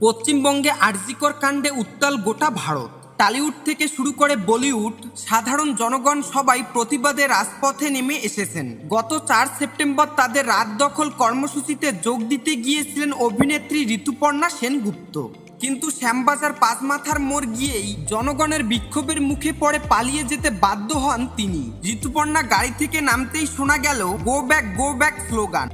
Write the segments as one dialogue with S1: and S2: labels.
S1: পশ্চিমবঙ্গে আরজিকর কাণ্ডে উত্তাল গোটা ভারত। টালিউড থেকে শুরু করে বলিউড, সাধারণ জনগণ সবাই প্রতিবাদে রাজপথে নেমে এসেছেন। গত চার সেপ্টেম্বর তাদের রাত দখল কর্মসূচিতে যোগ দিতে গিয়েছিলেন অভিনেত্রী ঋতুপর্ণা সেনগুপ্ত। কিন্তু শ্যামবাজার পাঁচমাথার মোড় গিয়েই জনগণের বিক্ষোভের মুখে পড়ে পালিয়ে যেতে বাধ্য হন তিনি। ঋতুপর্ণা গাড়ি থেকে নামতেই শোনা গেল go back go back slogan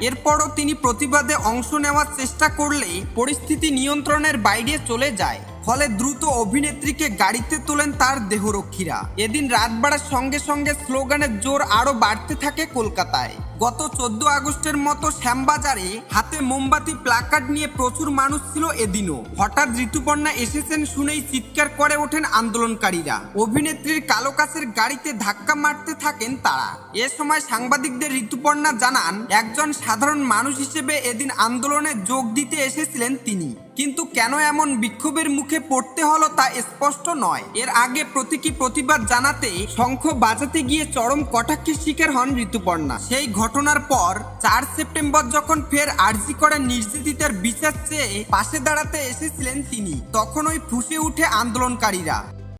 S1: এরপরও তিনি প্রতিবাদে অংশ নেওয়ার চেষ্টা করলেই পরিস্থিতি নিয়ন্ত্রণের বাইরে চলে যায়। ফলে দ্রুত অভিনেত্রীকে গাড়িতে তোলেন তার দেহরক্ষীরা। এদিন রাত বাড়ার সঙ্গে সঙ্গে স্লোগানের জোর আরও বাড়তে থাকে কলকাতায়। গত চোদ্দ আগস্টের মতো শ্যামবাজারে হাতে মোমবাতি, প্লাকার্ড নিয়ে প্রচুর মানুষ ছিল এদিনও। হঠাৎ ঋতুপর্ণা এসেছেন শুনেই চিৎকার করে ওঠেন আন্দোলনকারীরা। অভিনেত্রীর কালো কাছের গাড়িতে ধাক্কা মারতে থাকেন তারা। এ সময় সাংবাদিকদের ঋতুপর্ণা জানান, একজন সাধারণ মানুষ হিসেবে এদিন আন্দোলনে যোগ দিতে এসেছিলেন তিনি। কিন্তু কেন এমন বিক্ষোভের মুখে পড়তে হলো তা স্পষ্ট নয়। এর আগে প্রতীকী প্রতিবাদ জানাতে শঙ্খ বাজাতে গিয়ে চরম কটাক্ষের শিকার হন ঋতুপর্ণা। সেই ঘটনার পর চার সেপ্টেম্বর যখন ফের আর্জি করে নির্যাতিতের বিচার চেয়ে পাশে দাঁড়াতে এসেছিলেন তিনি, তখন ওই ফুসে উঠে আন্দোলনকারীরা।